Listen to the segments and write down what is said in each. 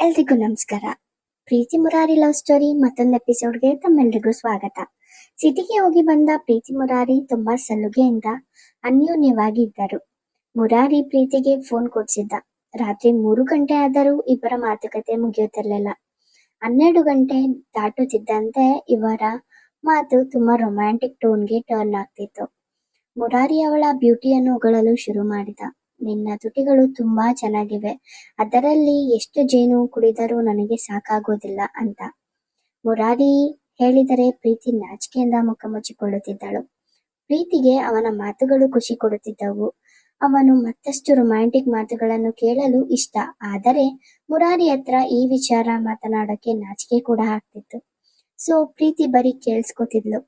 ಎಲ್ರಿಗೂ ನಮಸ್ಕಾರ. ಪ್ರೀತಿ Murari love story ಮತ್ತೊಂದು ಎಪಿಸೋಡ್ಗೆ ತಮ್ಮೆಲ್ರಿಗೂ ಸ್ವಾಗತ. ಸಿಟಿಗೆ ಹೋಗಿ ಬಂದ ಪ್ರೀತಿ ಮುರಾರಿ ತುಂಬಾ ಸಲುಗೆಯಿಂದ ಅನ್ಯೋನ್ಯವಾಗಿ ಇದ್ದರು. ಮುರಾರಿ ಪ್ರೀತಿಗೆ ಫೋನ್ ಕೊಡ್ಸಿದ್ದ. ರಾತ್ರಿ ಮೂರು ಗಂಟೆ ಆದರೂ ಇಬ್ಬರ ಮಾತುಕತೆ ಮುಗಿಯುತ್ತಿರಲಿಲ್ಲ. ಹನ್ನೆರಡು ಗಂಟೆ ದಾಟುತ್ತಿದ್ದಂತೆ ಇವರ ಮಾತು ತುಂಬಾ ರೊಮ್ಯಾಂಟಿಕ್ ಟೋನ್ಗೆ ಟರ್ನ್ ಆಗ್ತಿತ್ತು. ಮುರಾರಿ ಅವಳ ಬ್ಯೂಟಿಯನ್ನು ಹೊಗಳಲು ಶುರು ಮಾಡಿದ. ನಿನ್ನ ತುಟಿಗಳು ತುಂಬಾ ಚೆನ್ನಾಗಿವೆ. ಅದರಲ್ಲಿ ಎಷ್ಟು ಜೇನು ಕುಡಿದರೂ ನನಗೆ ಸಾಕಾಗೋದಿಲ್ಲ ಅಂತ. ಮುರಾರಿ ಹೇಳಿದರೆ ಪ್ರೀತಿ ನಾಚಿಕೆಯಿಂದ ಮುಖ ಮುಚ್ಚಿಕೊಳ್ಳುತ್ತಿದ್ದಳು. ಪ್ರೀತಿಗೆ ಅವನ ಮಾತುಗಳು ಖುಷಿ ಕೊಡುತ್ತಿದ್ದವು. ಅವನು ಮತ್ತಷ್ಟು ರೊಮ್ಯಾಂಟಿಕ್ ಮಾತುಗಳನ್ನು ಕೇಳಲು ಇಷ್ಟ. ಆದರೆ ಮುರಾರಿ ಹತ್ರ ಈ ವಿಚಾರ ಮಾತನಾಡೋಕೆ ನಾಚಿಕೆ ಕೂಡ ಆಗ್ತಿತ್ತು. ಸೊ ಪ್ರೀತಿ ಬರೀ ಕೇಳಿಸ್ಕೊತಿದ್ಲು.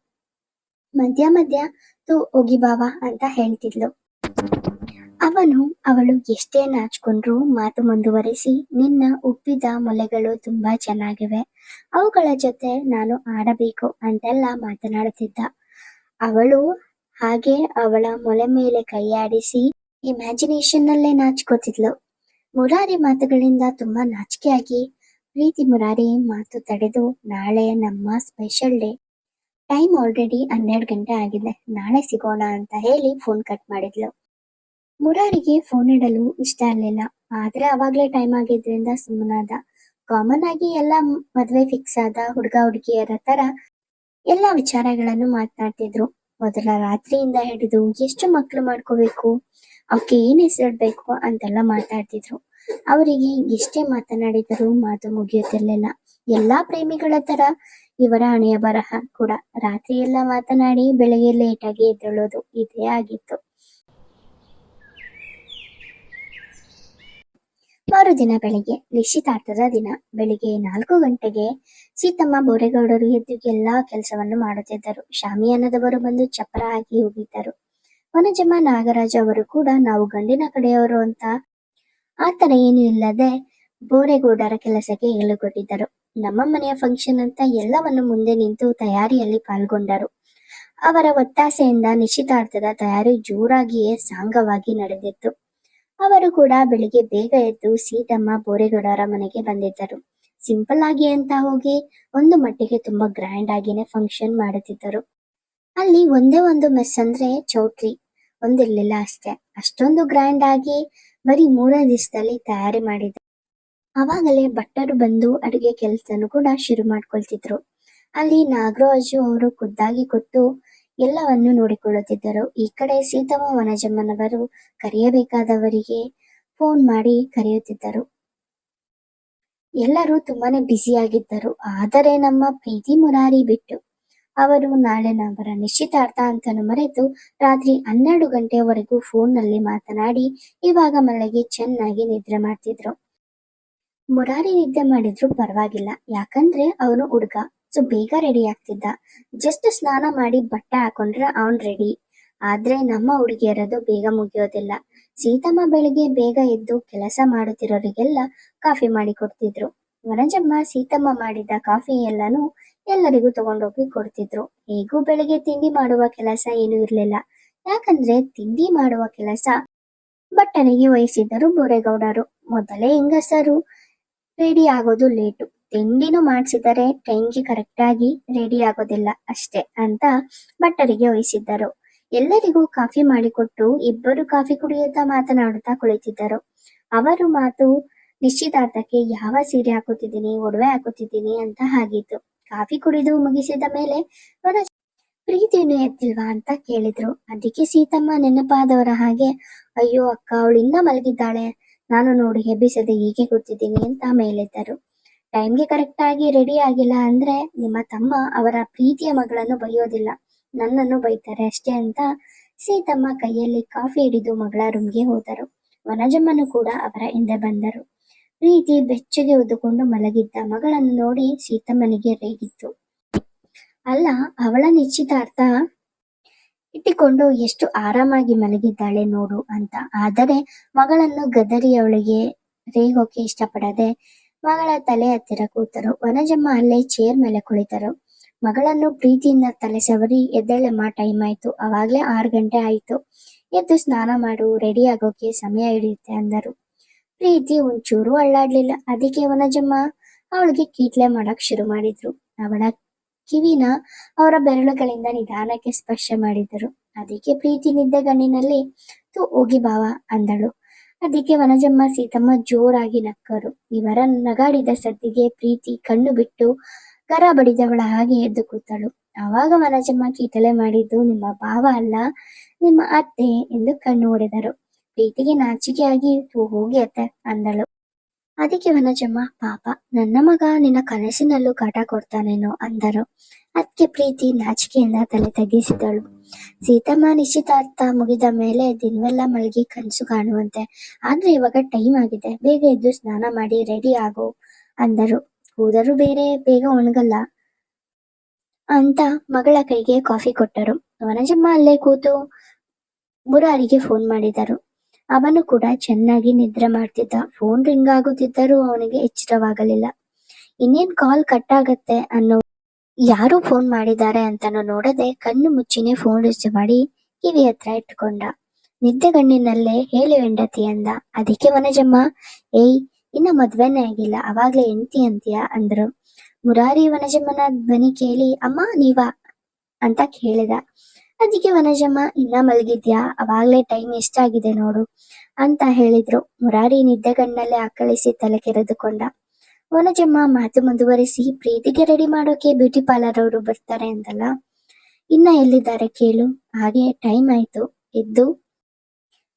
ಮಧ್ಯ ಮಧ್ಯ, ತು ಹೋಗಿ ಬಾವ ಅಂತ ಹೇಳ್ತಿದ್ಲು. ಅವನು ಅವಳು ಎಷ್ಟೇ ನಾಚಿಕೊಂಡ್ರು ಮಾತು ಮುಂದುವರಿಸಿ ನಿನ್ನ ಉಬ್ಬಿದ ಮೊಲೆಗಳು ತುಂಬಾ ಚೆನ್ನಾಗಿವೆ. ಅವುಗಳ ಜೊತೆ ನಾನು ಆಡಬೇಕು ಅಂತೆಲ್ಲ ಮಾತನಾಡುತ್ತಿದ್ದ. ಅವಳು ಹಾಗೆ ಅವಳ ಮೊಲೆ ಮೇಲೆ ಕೈಯಾಡಿಸಿ ಇಮ್ಯಾಜಿನೇಷನ್ ನಲ್ಲೇ ನಾಚ್ಕೋತಿದ್ಲು. ಮುರಾರಿ ಮಾತುಗಳಿಂದ ತುಂಬಾ ನಾಚಿಕೆಯಾಗಿ ಪ್ರೀತಿ ಮುರಾರಿ ಮಾತು ತಡೆದು ನಾಳೆ ನಮ್ಮ ಸ್ಪೆಷಲ್ ಡೇ. ಟೈಮ್ ಆಲ್ರೆಡಿ ಹನ್ನೆರಡು ಗಂಟೆ ಆಗಿದೆ. ನಾಳೆ ಸಿಗೋಣ ಅಂತ ಹೇಳಿ ಫೋನ್ ಕಟ್ ಮಾಡಿದ್ಲು. ಮುರಾರಿಗೆ ಫೋನ್ ಇಡಲು ಇಷ್ಟ ಇರಲಿಲ್ಲ ಆದ್ರೆ ಅವಾಗ್ಲೇ ಟೈಮ್ ಆಗಿದ್ರಿಂದ ಸುಮ್ಮನಾದ. ಕಾಮನ್ ಆಗಿ ಎಲ್ಲ ಮದ್ವೆ ಫಿಕ್ಸ್ ಆದ ಹುಡುಗ ಹುಡುಗಿಯರ ತರ ಎಲ್ಲ ವಿಚಾರಗಳನ್ನು ಮಾತನಾಡ್ತಿದ್ರು. ಮೊದಲ ರಾತ್ರಿಯಿಂದ ಹಿಡಿದು ಎಷ್ಟು ಮಕ್ಕಳು ಮಾಡ್ಕೋಬೇಕು ಅವಕ್ಕೆ ಏನ್ ಹೆಸರಿಡ್ಬೇಕು ಅಂತೆಲ್ಲ ಮಾತಾಡ್ತಿದ್ರು ಅವರಿಗೆ ಎಷ್ಟೇ ಮಾತನಾಡಿದರೂ ಮಾತು ಮುಗಿಯುತ್ತಿರ್ಲಿಲ್ಲ. ಎಲ್ಲಾ ಪ್ರೇಮಿಗಳ ತರ ಇವರ ಹಣೆಯ ಬರಹ ಕೂಡ. ರಾತ್ರಿ ಎಲ್ಲ ಮಾತನಾಡಿ ಬೆಳಗ್ಗೆ ಲೇಟ್ ಆಗಿ ಎದ್ದೇಳೋದು ಇದೇ ಆಗಿತ್ತು. ಮರುದಿನ ಬೆಳಿಗ್ಗೆ, ನಿಶ್ಚಿತಾರ್ಥದ ದಿನ ಬೆಳಿಗ್ಗೆ ನಾಲ್ಕು ಗಂಟೆಗೆ ಸೀತಮ್ಮ ಬೋರೇಗೌಡರು ಎದ್ದು ಎಲ್ಲಾ ಕೆಲಸವನ್ನು ಮಾಡುತ್ತಿದ್ದರು. ಶಾಮಿಯಾನದವರು ಬಂದು ಚಪ್ಪರ ಹಾಕಿ ಹೋಗಿದ್ದರು. ವನಜಮ್ಮ ನಾಗರಾಜ ಅವರು ಕೂಡ ನಾವು ಗಂಡಿನ ಕಡೆಯವರು ಅಂತ ಆತರ ಏನು ಇಲ್ಲದೆ ಬೋರೇಗೌಡರ ಕೆಲಸಕ್ಕೆ ಹೇಳಿಕೊಟ್ಟಿದ್ದರು ನಮ್ಮ ಮನೆಯ ಫಂಕ್ಷನ್ ಅಂತ ಎಲ್ಲವನ್ನು ಮುಂದೆ ನಿಂತು ತಯಾರಿಯಲ್ಲಿ ಪಾಲ್ಗೊಂಡರು. ಅವರ ಒತ್ತಾಸೆಯಿಂದ ನಿಶ್ಚಿತಾರ್ಥದ ತಯಾರಿ ಜೋರಾಗಿಯೇ ಸಾಂಗವಾಗಿ ನಡೆದಿತ್ತು. ಅವರು ಕೂಡ ಬೆಳಿಗ್ಗೆ ಬೇಗ ಎದ್ದು ಸೀತಮ್ಮ ಬೋರೆಗೌಡರ ಮನೆಗೆ ಬಂದಿದ್ದರು. ಸಿಂಪಲ್ ಆಗಿ ಅಂತ ಹೋಗಿ ಒಂದು ಮಟ್ಟಿಗೆ ತುಂಬಾ ಗ್ರ್ಯಾಂಡ್ ಆಗಿನೇ ಫಂಕ್ಷನ್ ಮಾಡುತ್ತಿದ್ದರು. ಅಲ್ಲಿ ಒಂದೇ ಒಂದು ಮೆಸ್ ಅಂದ್ರೆ ಚೌಟ್ರಿ. ಒಂದಿರ್ಲಿಲ್ಲ ಅಷ್ಟೇ. ಅಷ್ಟೊಂದು ಗ್ರ್ಯಾಂಡ್ ಆಗಿ ಬರೀ ಮೂರನೇ ದಿವಸದಲ್ಲಿ ತಯಾರಿ ಮಾಡಿದ್ರು. ಅವಾಗಲೇ ಭಟ್ಟರು ಬಂದು ಅಡುಗೆ ಕೆಲಸನೂ ಕೂಡ ಶುರು ಮಾಡ್ಕೊಳ್ತಿದ್ರು. ಅಲ್ಲಿ ನಾಗರಾಜು ಅವರು ಖುದ್ದಾಗಿ ಕೊಟ್ಟು ಎಲ್ಲವನ್ನು ನೋಡಿಕೊಳ್ಳುತ್ತಿದ್ದರು. ಈ ಕಡೆ ಸೀತಮ್ಮ, ವನಜಮ್ಮನವರು ಕರೆಯಬೇಕಾದವರಿಗೆ ಫೋನ್ ಮಾಡಿ ಕರೆಯುತ್ತಿದ್ದರು. ಎಲ್ಲರೂ ತುಂಬಾನೇ ಬ್ಯುಸಿಯಾಗಿದ್ದರು ಆದರೆ ನಮ್ಮ ಪ್ರೀತಿ ಮುರಾರಿ ಬಿಟ್ಟು ಅವರು ನಾಳೆ ನಂಬರ ನಿಶ್ಚಿತಾರ್ಥ ಅಂತ ಮರೆತು ರಾತ್ರಿ ಹನ್ನೆರಡು ಗಂಟೆವರೆಗೂ ಫೋನ್ನಲ್ಲಿ ಮಾತನಾಡಿ ಇವಾಗ ಮಲಗಿ ಚೆನ್ನಾಗಿ ನಿದ್ರೆ ಮಾಡ್ತಿದ್ರು. ಮುರಾರಿ ನಿದ್ದೆ ಮಾಡಿದ್ರು ಪರವಾಗಿಲ್ಲ. ಯಾಕಂದ್ರೆ ಅವನು ಹುಡುಗ. ಸೊ ಬೇಗ ರೆಡಿ ಆಗ್ತಿದ್ದ. ಜಸ್ಟ್ ಸ್ನಾನ ಮಾಡಿ ಬಟ್ಟೆ ಹಾಕೊಂಡ್ರೆ ಅವನ್ ರೆಡಿ ಆದ್ರೆ ನಮ್ಮ ಹುಡುಗಿಯರದು ಬೇಗ ಮುಗಿಯೋದಿಲ್ಲ. ಸೀತಮ್ಮ ಬೆಳಿಗ್ಗೆ ಬೇಗ ಎದ್ದು ಕೆಲಸ ಮಾಡುತ್ತಿರೋರಿಗೆಲ್ಲ ಕಾಫಿ ಮಾಡಿ ಕೊಡ್ತಿದ್ರು. ವನಜಮ್ಮ, ಸೀತಮ್ಮ ಮಾಡಿದ ಕಾಫಿ ಎಲ್ಲಾನು ಎಲ್ಲರಿಗೂ ತಗೊಂಡೋಗಿ ಕೊಡ್ತಿದ್ರು. ಹೇಗೂ ಬೆಳಿಗ್ಗೆ ತಿಂಡಿ ಮಾಡುವ ಕೆಲಸ ಏನೂ ಇರ್ಲಿಲ್ಲ. ಯಾಕಂದ್ರೆ ತಿಂಡಿ ಮಾಡುವ ಕೆಲಸ ಬಟ್ಟನಿಗೆ ವಹಿಸಿದ್ದರು ಬೋರೇಗೌಡರು. ಮೊದಲೇ ಹೆಂಗಸರು ರೆಡಿ ಆಗೋದು ಲೇಟು ತಿಂಡಿನೂ ಮಾಡಿಸಿದರೆ ಟೈಮ್ಗೆ ಕರೆಕ್ಟ್ ಆಗಿ ರೆಡಿ ಆಗೋದಿಲ್ಲ ಅಷ್ಟೇ ಅಂತ ಭಟ್ಟರಿಗೆ ವಹಿಸಿದ್ದರು. ಎಲ್ಲರಿಗೂ ಕಾಫಿ ಮಾಡಿಕೊಟ್ಟು ಇಬ್ಬರು ಕಾಫಿ ಕುಡಿಯುತ್ತಾ ಮಾತನಾಡುತ್ತಾ ಕುಳಿತಿದ್ದರು. ಅವರು ಮಾತು ನಿಶ್ಚಿತಾರ್ಥಕ್ಕೆ ಯಾವ ಸೀರೆ ಹಾಕುತ್ತಿದ್ದೀನಿ, ಒಡವೆ ಹಾಕುತ್ತಿದ್ದೀನಿ ಅಂತ ಆಗಿತ್ತು ಕಾಫಿ ಕುಡಿದು ಮುಗಿಸಿದ ಮೇಲೆ ಅವರ ಪ್ರೀತಿಯನ್ನು ಎತ್ತಿಲ್ವಾ ಅಂತ ಕೇಳಿದ್ರು. ಅದಕ್ಕೆ ಸೀತಮ್ಮ ನೆನಪಾದವರ ಹಾಗೆ, ಅಯ್ಯೋ ಅಕ್ಕ ಅವಳು ಇನ್ನ ಮಲಗಿದ್ದಾಳೆ. ನಾನು ನೋಡಿ ಹೆಬ್ಬಿಸದೆ ಹೀಗೆ ಗೊತ್ತಿದ್ದೀನಿ ಅಂತ ಮೇಲೆದ್ದರು ಟೈಮ್ಗೆ ಕರೆಕ್ಟ್ ಆಗಿ ರೆಡಿ ಆಗಿಲ್ಲ ಅಂದ್ರೆ ನಿಮ್ಮ ತಮ್ಮ ಅವರ ಪ್ರೀತಿಯ ಮಗಳನ್ನು ಬೈಯೋದಿಲ್ಲ ನನ್ನನ್ನು ಬೈತಾರೆ ಅಷ್ಟೇ ಅಂತ ಸೀತಮ್ಮ ಕೈಯಲ್ಲಿ ಕಾಫಿ ಹಿಡಿದು ಮಗಳ ರೂಮ್ಗೆ ಹೋದರು. ವನಜಮ್ಮನು ಕೂಡ ಅವರ ಹಿಂದೆ ಬಂದರು. ಪ್ರೀತಿ ಬೆಚ್ಚಗೆ ಉದ್ದುಕೊಂಡು ಮಲಗಿದ್ದ ಮಗಳನ್ನು ನೋಡಿ ಸೀತಮ್ಮನಿಗೆ ರೇಗಿತ್ತು. ಅಲ್ಲ, ಅವಳ ನಿಶ್ಚಿತಾರ್ಥ ಇಟ್ಟುಕೊಂಡು ಎಷ್ಟು ಆರಾಮಾಗಿ ಮಲಗಿದ್ದಾಳೆ ನೋಡು ಅಂತ. ಆದರೆ ಮಗಳನ್ನು ಗದರಿ ಅವಳಿಗೆ ರೇಗೋಕೆ ಇಷ್ಟಪಡದೆ ಮಗಳ ತಲೆ ಹತ್ತಿರ ಕೂತರು. ವನಜಮ್ಮ ಅಲ್ಲೇ ಚೇರ್ ಮೇಲೆ ಕುಳಿತರು. ಮಗಳನ್ನು ಪ್ರೀತಿಯಿಂದ ತಲೆ ಸವರಿ ಎದ್ದೇಳಮ್ಮ ಟೈಮ್ ಆಯ್ತು. ಅವಾಗ್ಲೇ ಆರು ಗಂಟೆ ಆಯ್ತು. ಎದ್ದು ಸ್ನಾನ ಮಾಡು ರೆಡಿ ಆಗೋಕೆ ಸಮಯ ಹಿಡಿಯುತ್ತೆ ಅಂದರು. ಪ್ರೀತಿ ಒಂಚೂರು ಅಳ್ಳಾಡ್ಲಿಲ್ಲ. ಅದಕ್ಕೆ ವನಜಮ್ಮ ಅವಳಿಗೆ ಕೀಟ್ಲೆ ಮಾಡಕ್ ಶುರು ಮಾಡಿದ್ರು. ಅವಳ ಕಿವಿನ ಅವರ ಬೆರಳುಗಳಿಂದ ನಿಧಾನಕ್ಕೆ ಸ್ಪರ್ಶ ಮಾಡಿದರು. ಅದಕ್ಕೆ ಪ್ರೀತಿ ನಿದ್ದೆ ಗಣ್ಣಿನಲ್ಲಿ ತು ಹೋಗಿ ಬಾವ ಅಂದಳು. ಅದಕ್ಕೆ ವನಜಮ್ಮ ಸೀತಮ್ಮ ಜೋರಾಗಿ ನಕ್ಕರು. ಇವರ ನಗಾಡಿದ ಸದ್ದಿಗೆ ಪ್ರೀತಿ ಕಣ್ಣು ಬಿಟ್ಟು ಕರ ಬಡಿದವಳ ಹಾಗೆ ಎದ್ದು ಕೂತಳು. ಆವಾಗ ವನಜಮ್ಮ ಕೀಟಲೆ ಮಾಡಿದ್ದು, ನಿಮ್ಮ ಭಾವ ಅಲ್ಲ, ನಿಮ್ಮ ಅತ್ತೆ ಎಂದು ಕಣ್ಣು ಹೊಡೆದರು ಪ್ರೀತಿಗೆ ನಾಚಿಕೆಯಾಗಿ ಹೋಗಿ ಅತ್ತೆ ಅಂದಳು. ಅದಕ್ಕೆ ವನಜಮ್ಮ, ಪಾಪ, ನನ್ನ ಮಗ ನಿನ್ನ ಕನಸಿನಲ್ಲೂ ಕಾಟ ಕೊಡ್ತಾನೇನೋ ಅಂದರು. ಅದಕ್ಕೆ ಪ್ರೀತಿ ನಾಚಿಕೆಯಿಂದ ತಲೆ ತಗ್ಗಿಸಿದಳು. ಸೀತಮ್ಮ ನಿಶ್ಚಿತಾರ್ಥ ಮುಗಿದ ಮೇಲೆ ದಿನವೆಲ್ಲ ಮಲಗಿ ಕನಸು ಕಾಣುವಂತೆ. ಆದ್ರೆ ಇವಾಗ ಟೈಮ್ ಆಗಿದೆ. ಬೇಗ ಎದ್ದು ಸ್ನಾನ ಮಾಡಿ ರೆಡಿ ಆಗು ಅಂದರು. ಕೂದರು ಬೇರೆ, ಬೇಗ ಒಣಗಲ್ಲ ಅಂತ ಮಗಳ ಕೈಗೆ ಕಾಫಿ ಕೊಟ್ಟರು. ವನಜಮ್ಮ ಅಲ್ಲೇ ಕೂತು ಮುರಾರಿಗೆ ಫೋನ್ ಮಾಡಿದರು. ಅವನು ಕೂಡ ಚೆನ್ನಾಗಿ ನಿದ್ರೆ ಮಾಡ್ತಿದ್ದ. ಫೋನ್ ರಿಂಗ್ ಆಗುತ್ತಿದ್ದರೂ ಅವನಿಗೆ ಎಚ್ಚರವಾಗಲಿಲ್ಲ. ಇನ್ನೇನ್ ಕಾಲ್ ಕಟ್ ಆಗತ್ತೆ ಅನ್ನೋ ಯಾರು ಫೋನ್ ಮಾಡಿದ್ದಾರೆ ಅಂತಾನು ನೋಡದೆ ಕಣ್ಣು ಮುಚ್ಚಿನೇ ಫೋನ್ ರಿಸೀವ್ ಮಾಡಿ ಕಿವಿ ಹತ್ರ ಇಟ್ಕೊಂಡ ನಿದ್ದೆಗಣ್ಣಿನಲ್ಲೇ ಹೇಳಿ ಹೆಂಡತಿ ಅಂದ. ಅದಕ್ಕೆ ವನಜಮ್ಮ, ಏಯ್, ಇನ್ನ ಮದ್ವೆನೇ ಆಗಿಲ್ಲ, ಅವಾಗ್ಲೇ ಹೆಂಡತಿ ಅಂತೀಯ? ಅಂದ್ರು. ಮುರಾರಿ ವನಜಮ್ಮನ ಧ್ವನಿ ಕೇಳಿ, ಅಮ್ಮ, ನೀವಾ? ಅಂತ ಕೇಳಿದ. ಅದಕ್ಕೆ ವನಜಮ್ಮ, ಇನ್ನ ಮಲಗಿದ್ಯಾ? ಅವಾಗ್ಲೇ ಟೈಮ್ ಎಷ್ಟಾಗಿದೆ ನೋಡು ಅಂತ ಹೇಳಿದ್ರು. ಮುರಾರಿ ನಿದ್ದೆಗಣ್ಣಲ್ಲೇ ಆಕಳಿಸಿ ತಲೆ ಕೆರೆದುಕೊಂಡ. ವನಜಮ್ಮ ಮಾತು ಮುಂದುವರಿಸಿ ಪ್ರೀತಿಗೆ ರೆಡಿ ಮಾಡೋಕೆ ಬ್ಯೂಟಿ ಪಾರ್ಲರ್ ಅವರು ಬರ್ತಾರೆ ಅಂತಲ್ಲ? ಇನ್ನ ಎಲ್ಲಿದ್ದಾರೆ ಕೇಳು. ಹಾಗೆ ಟೈಮ್ ಆಯ್ತು. ಎದ್ದು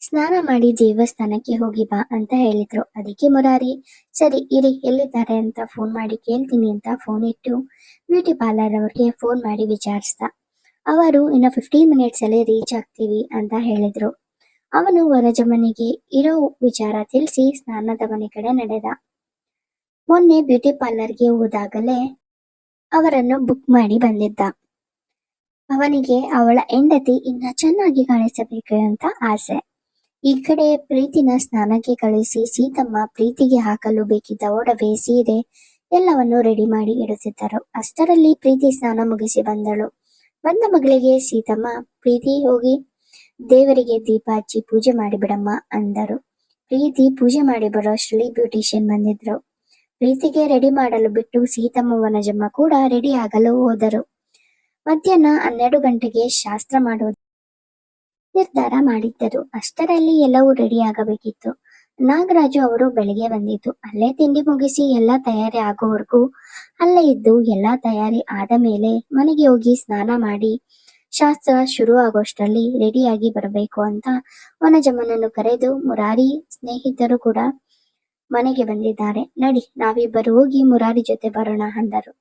ಸ್ನಾನ ಮಾಡಿ ದೇವಸ್ಥಾನಕ್ಕೆ ಹೋಗಿ ಬಾ ಅಂತ ಹೇಳಿದ್ರು. ಅದಕ್ಕೆ ಮುರಾರಿ, ಸರಿ ಇರಿ, ಎಲ್ಲಿದ್ದಾರೆ ಅಂತ ಫೋನ್ ಮಾಡಿ ಕೇಳ್ತೀನಿ ಅಂತ ಫೋನ್ ಇಟ್ಟು ಬ್ಯೂಟಿ ಪಾರ್ಲರ್ ಅವ್ರಿಗೆ ಫೋನ್ ಮಾಡಿ ವಿಚಾರಿಸ್ದ. ಅವರು, ಇನ್ನು ಫಿಫ್ಟೀನ್ ಮಿನಿಟ್ಸ್ ಅಲ್ಲಿ ರೀಚ್ ಆಗ್ತೀವಿ ಅಂತ ಹೇಳಿದ್ರು. ಅವನು ವರಜಮ್ಮನಿಗೆ ಇರೋ ವಿಚಾರ ತಿಳಿಸಿ ಸ್ನಾನದ ಮನೆ ಕಡೆ ನಡೆದ. ಮೊನ್ನೆ ಬ್ಯೂಟಿ ಪಾರ್ಲರ್ಗೆ ಹೋದಾಗಲೇ ಅವರನ್ನು ಬುಕ್ ಮಾಡಿ ಬಂದಿದ್ದ. ಅವನಿಗೆ ಅವಳ ಹೆಂಡತಿ ಇನ್ನ ಚೆನ್ನಾಗಿ ಕಾಣಿಸಬೇಕು ಅಂತ ಆಸೆ. ಈ ಕಡೆ ಪ್ರೀತಿನ ಸ್ನಾನಕ್ಕೆ ಕಳಿಸಿ ಸೀತಮ್ಮ ಪ್ರೀತಿಗೆ ಹಾಕಲು ಬೇಕಿದ್ದ ಒಡವೆ, ಸೀರೆ ಎಲ್ಲವನ್ನು ರೆಡಿ ಮಾಡಿ ಇಡುತ್ತಿದ್ದರು. ಅಷ್ಟರಲ್ಲಿ ಪ್ರೀತಿ ಸ್ನಾನ ಮುಗಿಸಿ ಬಂದಳು. ಬಂದ ಮಗಳಿಗೆ ಸೀತಮ್ಮ, ಪ್ರೀತಿ, ಹೋಗಿ ದೇವರಿಗೆ ದೀಪ ಹಚ್ಚಿ ಪೂಜೆ ಮಾಡಿಬಿಡಮ್ಮ ಅಂದರು. ಪ್ರೀತಿ ಪೂಜೆ ಮಾಡಿ ಬರೋಷ್ಟರಲ್ಲಿ ಬ್ಯೂಟಿಷಿಯನ್ ಬಂದಿದ್ರು. ಪ್ರೀತಿಗೆ ರೆಡಿ ಮಾಡಲು ಬಿಟ್ಟು ಸೀತಮ್ಮ ವನಜಮ್ಮ ಕೂಡ ರೆಡಿ ಆಗಲು ಹೋದರು. ಮಧ್ಯಾಹ್ನ ಹನ್ನೆರಡು ಗಂಟೆಗೆ ಶಾಸ್ತ್ರ ಮಾಡುವುದು ನಿರ್ಧಾರ ಮಾಡಿದ್ದರು. ಅಷ್ಟರಲ್ಲಿ ಎಲ್ಲವೂ ರೆಡಿ ಆಗಬೇಕಿತ್ತು. ನಾಗರಾಜು ಅವರು ಬೆಳಿಗ್ಗೆ ಬಂದಿದ್ದು. ಅಲ್ಲೇ ತಿಂಡಿ ಮುಗಿಸಿ ಎಲ್ಲ ತಯಾರಿ ಆಗೋವರೆಗೂ ಅಲ್ಲೇ ಇದ್ದು ಎಲ್ಲ ತಯಾರಿ ಆದ ಮೇಲೆ ಮನೆಗೆ ಹೋಗಿ ಸ್ನಾನ ಮಾಡಿ ಶಾಸ್ತ್ರ ಶುರು ಆಗೋಷ್ಟರಲ್ಲಿ ರೆಡಿಯಾಗಿ ಬರಬೇಕು ಅಂತ ವನಜಮ್ಮನನ್ನು ಕರೆದು ಮುರಾರಿ ಸ್ನೇಹಿತರು ಕೂಡ ಮನೆಗೆ ಬಂದಿದ್ದಾರೆ. ನಡಿ, ನಾವಿಬ್ಬರು ಹೋಗಿ ಮುರಾರಿ ಜೊತೆ ಬರೋಣ ಅಂದರು.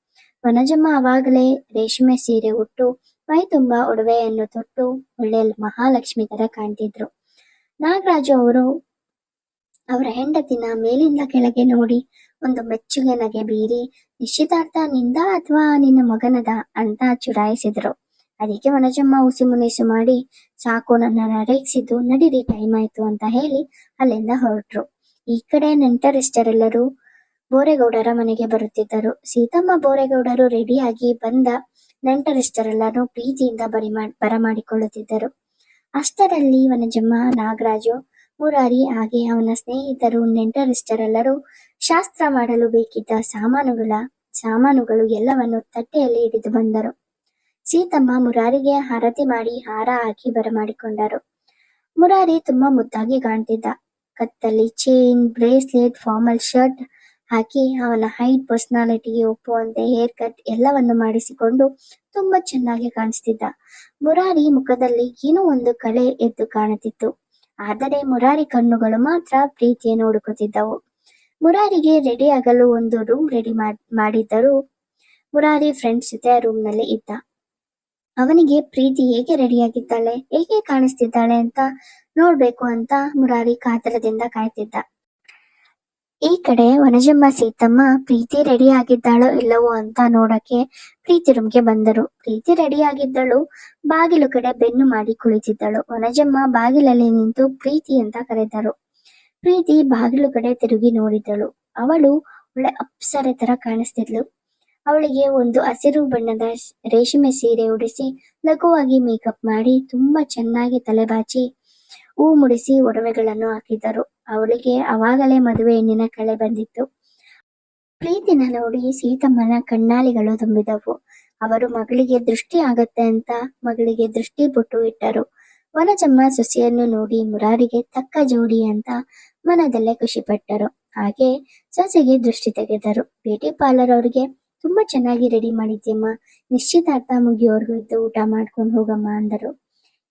ವನಜಮ್ಮ ಅವಾಗಲೇ ರೇಷ್ಮೆ ಸೀರೆ ಉಟ್ಟು, ಮೈ ತುಂಬಾ ಒಡವೆಯನ್ನು ತೊಟ್ಟು ಒಳ್ಳೆ ಮಹಾಲಕ್ಷ್ಮಿ ತರ ಕಾಣ್ತಿದ್ರು. ನಾಗರಾಜು ಅವರು ಅವರ ಹೆಂಡತಿನ ಮೇಲಿಂದ ಕೆಳಗೆ ನೋಡಿ, ಒಂದು ಮೆಚ್ಚುಗೆ ನಗೆ ಬೀರಿ, ನಿಶ್ಚಿತಾರ್ಥ ನಿಂದ ಅಥವಾ ನಿನ್ನ ಮಗನದ ಅಂತ ಚುಡಾಯಿಸಿದ್ರು ಅದಕ್ಕೆ ವನಜಮ್ಮ ಉಸಿ ಮುನಿಸು ಮಾಡಿ, ಸಾಕು ನನ್ನ ರೇಗಿಸಿದ್ದು, ನಡೀರಿ, ಟೈಮ್ ಆಯ್ತು ಅಂತ ಹೇಳಿ ಅಲ್ಲಿಂದ ಹೊರಟ್ರು. ಈ ಕಡೆ ನೆಂಟರಿಷ್ಟರೆಲ್ಲರೂ ಬೋರೇಗೌಡರ ಮನೆಗೆ ಬರುತ್ತಿದ್ದರು. ಸೀತಮ್ಮ ಬೋರೇಗೌಡರು ರೆಡಿಯಾಗಿ ಬಂದ ನೆಂಟರಿಷ್ಟರೆಲ್ಲರೂ ಪ್ರೀತಿಯಿಂದ ಬರಿಮಾ ಬರಮಾಡಿಕೊಳ್ಳುತ್ತಿದ್ದರು. ಅಷ್ಟರಲ್ಲಿ ವನಜಮ್ಮ, ನಾಗರಾಜು ಮುರಾರಿ ಹಾಗೆ ಅವನ ಸ್ನೇಹಿತರು ನೆಂಟರಿಷ್ಟರೆಲ್ಲರೂ ಶಾಸ್ತ್ರ ಮಾಡಲು ಬೇಕಿದ್ದ ಸಾಮಾನುಗಳ, ಸಾಮಾನುಗಳು ಎಲ್ಲವನ್ನು ತಟ್ಟೆಯಲ್ಲಿ ಹಿಡಿದು ಬಂದರು. ಸೀತಮ್ಮ ಮುರಾರಿಗೆ ಹರತಿ ಮಾಡಿ ಹಾರ ಹಾಕಿ ಬರಮಾಡಿಕೊಂಡರು. ಮುರಾರಿ ತುಂಬಾ ಮುದ್ದಾಗಿ ಕಾಣ್ತಿದ್ದ. ಕತ್ತಲ್ಲಿ ಚೈನ್ ಬ್ರೇಸ್ಲೆಟ್ ಫಾರ್ಮಲ್ ಶರ್ಟ್ ಹಾಕಿ ಅವನ ಹೈಟ್ ಪರ್ಸನಾಲಿಟಿಗೆ ಒಪ್ಪುವಂತೆ ಹೇರ್ ಕಟ್ ಎಲ್ಲವನ್ನು ಮಾಡಿಸಿಕೊಂಡು ತುಂಬಾ ಚೆನ್ನಾಗಿ ಕಾಣಿಸ್ತಿದ್ದ. ಮುರಾರಿ ಮುಖದಲ್ಲಿ ಏನೋ ಒಂದು ಕಳೆ ಎದ್ದು ಕಾಣುತ್ತಿತ್ತು. ಆದರೆ ಮುರಾರಿ ಕಣ್ಣುಗಳು ಮಾತ್ರ ಪ್ರೀತಿಯನ್ನು ಹುಡುಕುತ್ತಿದ್ದವು ಮುರಾರಿಗೆ ರೆಡಿ ಆಗಲು ಒಂದು ರೂಮ್ ರೆಡಿ ಮಾಡಿದ್ದರು ಮುರಾರಿ ಫ್ರೆಂಡ್ಸ್ ಜೊತೆ ರೂಮ್ನಲ್ಲಿ ಇದ್ದ. ಅವನಿಗೆ ಪ್ರೀತಿ ಹೇಗೆ ರೆಡಿಯಾಗಿದ್ದಾಳೆ ಹೇಗೆ ಕಾಣಿಸ್ತಿದ್ದಾಳೆ ಅಂತ ನೋಡ್ಬೇಕು ಅಂತ ಮುರಾರಿ ಕಾತರದಿಂದ ಕಾಯ್ತಿದ್ದ. ಈ ಕಡೆ ವನಜಮ್ಮ ಸೀತಮ್ಮ, ಪ್ರೀತಿ ರೆಡಿ ಆಗಿದ್ದಾಳೋ ಇಲ್ಲವೋ ಅಂತ ನೋಡಕ್ಕೆ ಪ್ರೀತಿ ರೂಮ್ಗೆ ಬಂದರು. ಪ್ರೀತಿ ರೆಡಿ ಆಗಿದ್ದಳು. ಬಾಗಿಲು ಕಡೆ ಬೆನ್ನು ಮಾಡಿ ಕುಳಿತಿದ್ದಳು. ವನಜಮ್ಮ ಬಾಗಿಲಲ್ಲಿ ನಿಂತು ಪ್ರೀತಿ ಅಂತ ಕರೆದರು. ಪ್ರೀತಿ ಬಾಗಿಲು ಕಡೆ ತಿರುಗಿ ನೋಡಿದಳು ಅವಳು ಒಳ್ಳೆ ಅಪ್ಸರೆ ತರ ಕಾಣಿಸ್ತಿದ್ಲು. ಅವಳಿಗೆ ಒಂದು ಹಸಿರು ಬಣ್ಣದ ರೇಷ್ಮೆ ಸೀರೆ ಉಡಿಸಿ ಲಘುವಾಗಿ ಮೇಕಪ್ ಮಾಡಿ, ತುಂಬಾ ಚೆನ್ನಾಗಿ ತಲೆಬಾಚಿ ಹೂ ಮುಡಿಸಿ ಒಡವೆಗಳನ್ನು ಹಾಕಿದ್ದರು ಅವಳಿಗೆ ಅವಾಗಲೇ ಮದುವೆ ಹೆಣ್ಣಿನ ಕಳೆ ಬಂದಿತ್ತು. ಪ್ರೀತಿನ ನೋಡಿ ಸೀತಮ್ಮನ ಕಣ್ಣಾಲಿಗಳು ತುಂಬಿದವು. ಅವರು ಮಗಳಿಗೆ ದೃಷ್ಟಿ ಆಗತ್ತೆ ಅಂತ ಮಗಳಿಗೆ ದೃಷ್ಟಿ ಬೊಟ್ಟು ಇಟ್ಟರು. ವನಜಮ್ಮ ಸೊಸೆಯನ್ನು ನೋಡಿ ಮುರಾರಿಗೆ ತಕ್ಕ ಜೋಡಿ ಅಂತ ಮನದಲ್ಲೇ ಖುಷಿಪಟ್ಟರು. ಹಾಗೆ ಸೊಸೆಗೆ ದೃಷ್ಟಿ ತೆಗೆದರು. ಬ್ಯೂಟಿ ಪಾರ್ಲರ್ ಅವ್ರಿಗೆ, ತುಂಬಾ ಚೆನ್ನಾಗಿ ರೆಡಿ ಮಾಡಿದ್ಯಮ್ಮ ನಿಶ್ಚಿತಾರ್ಥ ಮುಗಿಯೋರ್ಗು ಇದ್ದು ಊಟ ಮಾಡ್ಕೊಂಡು ಹೋಗಮ್ಮ ಅಂದರು.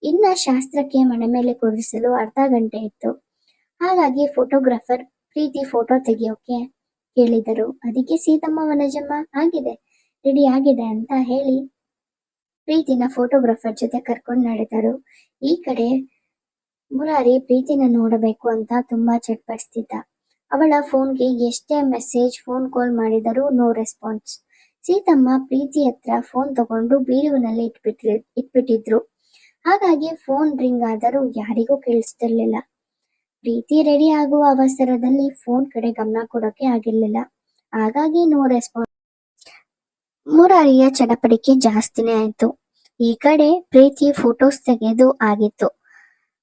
ಇನ್ನ ಶಾಸ್ತ್ರಕ್ಕೆ ಮನೆ ಮೇಲೆ ಕೂರಿಸಲು ಅರ್ಧ ಗಂಟೆ ಇತ್ತು. ಹಾಗಾಗಿ ಫೋಟೋಗ್ರಾಫರ್ ಪ್ರೀತಿ ಫೋಟೋ ತೆಗಿಯೋಕೆ ಕೇಳಿದರು. ಅದಕ್ಕೆ ಸೀತಮ್ಮ, ವನಜಮ್ಮ ಆಗಿದೆ ರೆಡಿ ಆಗಿದೆ ಅಂತ ಹೇಳಿ ಪ್ರೀತಿನ ಫೋಟೋಗ್ರಾಫರ್ ಜೊತೆ ಕರ್ಕೊಂಡು ನಡೆದರು. ಈ ಕಡೆ ಮುರಾರಿ ಪ್ರೀತಿನ ನೋಡಬೇಕು ಅಂತ ತುಂಬಾ ಚಟ್ಪಡಿಸ್ತಿದ್ದ ಅವಳ ಫೋನ್ಗೆ ಎಷ್ಟೇ ಮೆಸೇಜ್, ಫೋನ್ ಕಾಲ್ ಮಾಡಿದರೂ ನೋ ರೆಸ್ಪಾನ್ಸ್. ಸೀತಮ್ಮ ಪ್ರೀತಿ ಹತ್ರ ಫೋನ್ ತಗೊಂಡು ಬೀರುವಿನಲ್ಲಿ ಇಟ್ಬಿಟ್ಟಿ ಇಟ್ಬಿಟ್ಟಿದ್ರು. ಹಾಗಾಗಿ ಫೋನ್ ರಿಂಗ್ ಆದರೂ ಯಾರಿಗೂ ಕೇಳಿಸ್ತಿರ್ಲಿಲ್ಲ. ಪ್ರೀತಿ ರೆಡಿ ಆಗುವ ಅವಸರದಲ್ಲಿ ಫೋನ್ ಕಡೆ ಗಮನ ಕೊಡೋಕೆ ಆಗಿರ್ಲಿಲ್ಲ. ಹಾಗಾಗಿ ನೋ ರೆಸ್ಪಾನ್ಸ್ ಮುರಾರಿಯ ಚಡಪಡಿಕೆ ಜಾಸ್ತಿನೇ ಆಯ್ತು. ಈ ಕಡೆ ಪ್ರೀತಿ ಫೋಟೋಸ್ ತೆಗೆದು ಆಗಿತ್ತು.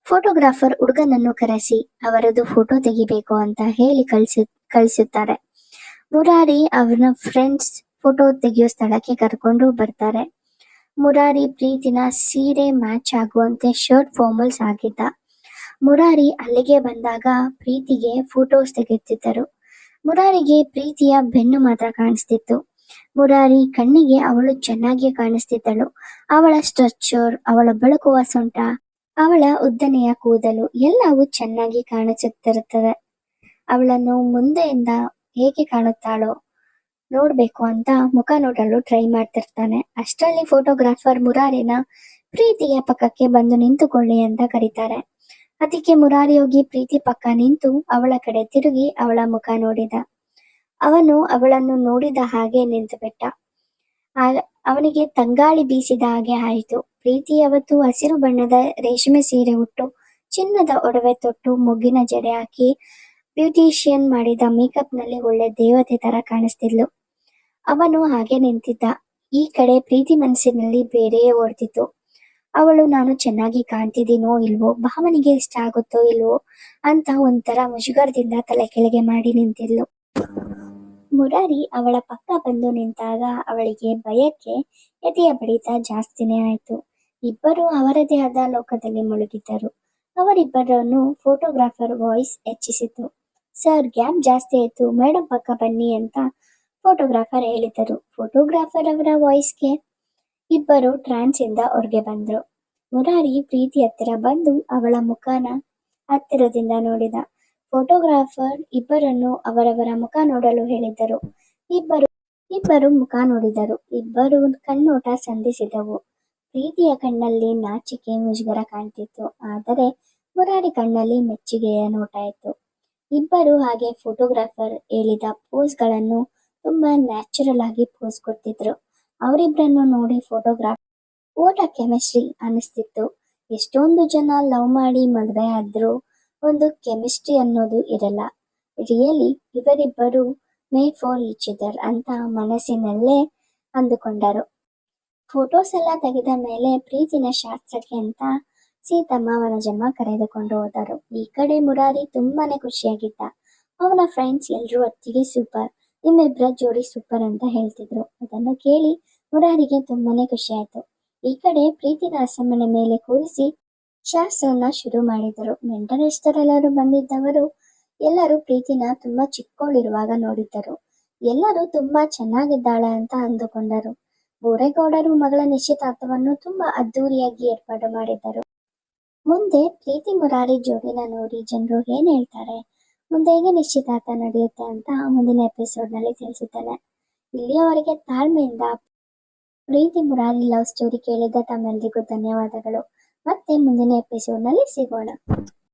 ಫೋಟೋಗ್ರಾಫರ್ ಹುಡುಗನನ್ನು ಕರೆಸಿ, ಅವರದು ಫೋಟೋ ತೆಗಿಬೇಕು ಅಂತ ಹೇಳಿ ಕಳ್ಸಿ, ಕಳಿಸುತ್ತಾರೆ. ಮುರಾರಿ ಅವನ ಫ್ರೆಂಡ್ಸ್ ಫೋಟೋ ತೆಗೆಯೋ ಸ್ಥಳಕ್ಕೆ ಕರ್ಕೊಂಡು ಬರ್ತಾರೆ. ಮುರಾರಿ ಪ್ರೀತಿನ ಸೀರೆ ಮ್ಯಾಚ್ ಆಗುವಂತೆ ಶರ್ಟ್ ಫಾರ್ಮಲ್ಸ್ ಆಗಿದ್ದ ಮುರಾರಿ ಅಲ್ಲಿಗೆ ಬಂದಾಗ ಪ್ರೀತಿಗೆ ಫೋಟೋಸ್ ತೆಗೆಯುತ್ತಿದ್ದರು. ಮುರಾರಿಗೆ ಪ್ರೀತಿಯ ಬೆನ್ನು ಮಾತ್ರ ಕಾಣಿಸ್ತಿತ್ತು. ಮುರಾರಿ ಕಣ್ಣಿಗೆ ಅವಳು ಚೆನ್ನಾಗಿ ಕಾಣಿಸ್ತಿದ್ದಳು. ಅವಳ ಸ್ಟ್ರಚರ್ ಅವಳ ಬೆಳಕುವ ಸೊಂಟ, ಅವಳ ಉದ್ದನೆಯ ಕೂದಲು ಎಲ್ಲವೂ ಚೆನ್ನಾಗಿ ಕಾಣಿಸುತ್ತಿರುತ್ತದೆ. ಅವಳನ್ನು ಮುಂದೆಯಿಂದ ಹೇಗೆ ಕಾಣುತ್ತಾಳೋ ನೋಡ್ಬೇಕು ಅಂತ ಮುಖ ನೋಡಲು ಟ್ರೈ ಮಾಡ್ತಿರ್ತಾನೆ. ಅಷ್ಟರಲ್ಲಿ ಫೋಟೋಗ್ರಾಫರ್ ಮುರಾರಿನ ಪ್ರೀತಿಯ ಪಕ್ಕಕ್ಕೆ ಬಂದು ನಿಂತುಕೊಳ್ಳಿ ಅಂತ ಕರೀತಾರೆ. ಅದಕ್ಕೆ ಮುರಾರಿ ಹೋಗಿ ಪ್ರೀತಿ ಪಕ್ಕ ನಿಂತು ಅವಳ ಕಡೆ ತಿರುಗಿ ಅವಳ ಮುಖ ನೋಡಿದ. ಅವನು ಅವಳನ್ನು ನೋಡಿದ ಹಾಗೆ ನಿಂತು ಬಿಟ್ಟ ಅವನಿಗೆ ತಂಗಾಳಿ ಬೀಸಿದ ಹಾಗೆ ಆಯಿತು. ಪ್ರೀತಿ ಅವತ್ತು ಹಸಿರು ಬಣ್ಣದ ರೇಷ್ಮೆ ಸೀರೆ ಉಟ್ಟು, ಚಿನ್ನದ ಒಡವೆ ತೊಟ್ಟು, ಮುಗ್ಗಿನ ಜಡೆ ಹಾಕಿ ಬ್ಯೂಟಿಷಿಯನ್ ಮಾಡಿದ ಮೇಕಪ್ನಲ್ಲಿ ಒಳ್ಳೆ ದೇವತೆ ತರ ಕಾಣಿಸ್ತಿದ್ಲು. ಅವನು ಹಾಗೆ ನಿಂತಿದ್ದ. ಈ ಕಡೆ ಪ್ರೀತಿ ಮನಸ್ಸಿನಲ್ಲಿ ಬೇರೆಯೇ ಓಡ್ತಿತ್ತು. ಅವಳು, ನಾನು ಚೆನ್ನಾಗಿ ಕಾಣ್ತಿದ್ದೀನೋ ಇಲ್ವೋ? ಭಾವನಿಗೆ ಇಷ್ಟ ಆಗುತ್ತೋ ಇಲ್ವೋ? ಅಂತ ಒಂಥರ ಮುಜುಗರದಿಂದ ತಲೆ ಕೆಳಗೆ ಮಾಡಿ ನಿಂತಿದ್ಲು. ಮುರಾರಿ ಅವಳ ಪಕ್ಕ ಬಂದು ನಿಂತಾಗ ಅವಳಿಗೆ ಭಯಕ್ಕೆ ಎದೆಯ ಬಡಿತ ಜಾಸ್ತಿನೇ ಆಯ್ತು. ಇಬ್ಬರು ಅವರದೇ ಆದ ಲೋಕದಲ್ಲಿ ಮುಳುಗಿದ್ದರು. ಅವರಿಬ್ಬರನ್ನು ಫೋಟೋಗ್ರಾಫರ್ ವಾಯ್ಸ್ ಹೆಚ್ಚಿಸಿತು. ಸರ್, ಗ್ಯಾಪ್ ಜಾಸ್ತಿ ಆಯ್ತು. ಮೇಡಮ್ ಪಕ್ಕ ಬನ್ನಿ ಅಂತ ಫೋಟೋಗ್ರಾಫರ್ ಹೇಳಿದರು ಫೋಟೋಗ್ರಾಫರ್ ಅವರ ವಾಯ್ಸ್ಗೆ ಇಬ್ಬರು ಟ್ರಾನ್ಸ್ ಇಂದ ಹೊರಗೆ ಬಂದ್ರು. ಮುರಾರಿ ಪ್ರೀತಿ ಹತ್ತಿರ ಬಂದು ಅವಳ ಮುಖನ ಹತ್ತಿರದಿಂದ ನೋಡಿದ. ಫೋಟೋಗ್ರಾಫರ್ ಇಬ್ಬರನ್ನು ಅವರವರ ಮುಖ ನೋಡಲು ಹೇಳಿದ್ದರು. ಇಬ್ಬರು ಇಬ್ಬರು ಮುಖ ನೋಡಿದರು. ಇಬ್ಬರು ಕಣ್ಣೋಟ ಸಂಧಿಸಿದವು. ಪ್ರೀತಿಯ ಕಣ್ಣಲ್ಲಿ ನಾಚಿಕೆ, ಮುಜುಗರ ಕಾಣ್ತಿತ್ತು. ಆದರೆ ಮುರಾರಿ ಕಣ್ಣಲ್ಲಿ ಮೆಚ್ಚುಗೆಯ ನೋಟ ಇತ್ತು. ಇಬ್ಬರು ಹಾಗೆ ಫೋಟೋಗ್ರಾಫರ್ ಹೇಳಿದ ಪೋಸ್ಗಳನ್ನು ತುಂಬಾ ನ್ಯಾಚುರಲ್ ಆಗಿ ಪೋಸ್ ಕೊಡ್ತಿದ್ರು. ಅವರಿಬ್ಬರನ್ನು ನೋಡಿ ಫೋಟೋಗ್ರಾಫ್ ಓಟ ಕೆಮಿಸ್ಟ್ರಿ ಅನಿಸ್ತಿತ್ತು ಎಷ್ಟೊಂದು ಜನ ಲವ್ ಮಾಡಿ ಮದುವೆ ಆದ್ರು ಒಂದು ಕೆಮಿಸ್ಟ್ರಿ ಅನ್ನೋದು ಇರಲ್ಲ. ರಿಯಲಿ ಇವರಿಬ್ಬರು ಮೇಡ್ ಫಾರ್ ಈಚ್ ಇದರ್ ಅಂತ ಮನಸ್ಸಿನಲ್ಲೇ ಅಂದುಕೊಂಡರು. ಫೋಟೋಸ್ ಎಲ್ಲ ತೆಗೆದ ಮೇಲೆ ಪ್ರೀತಿನ ಶಾಸ್ತ್ರಕ್ಕೆ ಅಂತ ಸೀತಮ್ಮ ವನಜಮ್ಮ ಕರೆದುಕೊಂಡು ಹೋದರು. ಈ ಕಡೆ ಮುರಾರಿ ತುಂಬಾನೇ ಖುಷಿಯಾಗಿದ್ದ. ಅವನ ಫ್ರೆಂಡ್ಸ್ ಎಲ್ಲರೂ ಅತ್ತಿಗೆ ಸೂಪರ್ ನಿಮ್ಮಿಬ್ಬರ ಜೋಡಿ ಸೂಪರ್ ಅಂತ ಹೇಳ್ತಿದ್ರು. ಅದನ್ನು ಕೇಳಿ ಮುರಾರಿಗೆ ತುಂಬಾನೇ ಖುಷಿ ಆಯ್ತು. ಈ ಕಡೆ ಪ್ರೀತಿನ ಅಸಮನೆ ಮೇಲೆ ಕೂರಿಸಿ ಶಾಸ್ತ್ರವನ್ನ ಶುರು ಮಾಡಿದರು. ನೆಂಟರಿಷ್ಟರೆಲ್ಲರೂ ಬಂದಿದ್ದವರು, ಎಲ್ಲರೂ ಪ್ರೀತಿನ ತುಂಬಾ ಚಿಕ್ಕವಳಿರುವಾಗ ನೋಡಿದ್ದರು. ಎಲ್ಲರೂ ತುಂಬಾ ಚೆನ್ನಾಗಿದ್ದಾಳೆ ಅಂತ ಅಂದುಕೊಂಡರು. ಬೋರೇಗೌಡರು ಮಗಳ ನಿಶ್ಚಿತಾರ್ಥವನ್ನು ತುಂಬಾ ಅದ್ದೂರಿಯಾಗಿ ಏರ್ಪಾಡು ಮಾಡಿದ್ದರು. ಮುಂದೆ ಪ್ರೀತಿ ಮುರಾರಿ ಜೋಡಿನ ನೋಡಿ ಜನರು ಏನ್ ಹೇಳ್ತಾರೆ? ಮುಂದೆ ಹೇಗೆ ನಿಶ್ಚಿತಾರ್ಥ ನಡೆಯುತ್ತೆ ಅಂತ ಮುಂದಿನ ಎಪಿಸೋಡ್ನಲ್ಲಿ ತಿಳಿಸುತ್ತೇನೆ. ಇಲ್ಲಿಯವರೆಗೆ ತಾಳ್ಮೆಯಿಂದ ಪ್ರೀತಿ ಮುರಾರಿ ಲವ್ ಸ್ಟೋರಿ ಕೇಳಿದ ತಮ್ಮೆಲ್ಲರಿಗೂ ಧನ್ಯವಾದಗಳು. ಮತ್ತೆ ಮುಂದಿನ ಎಪಿಸೋಡ್ನಲ್ಲಿ ಸಿಗೋಣ.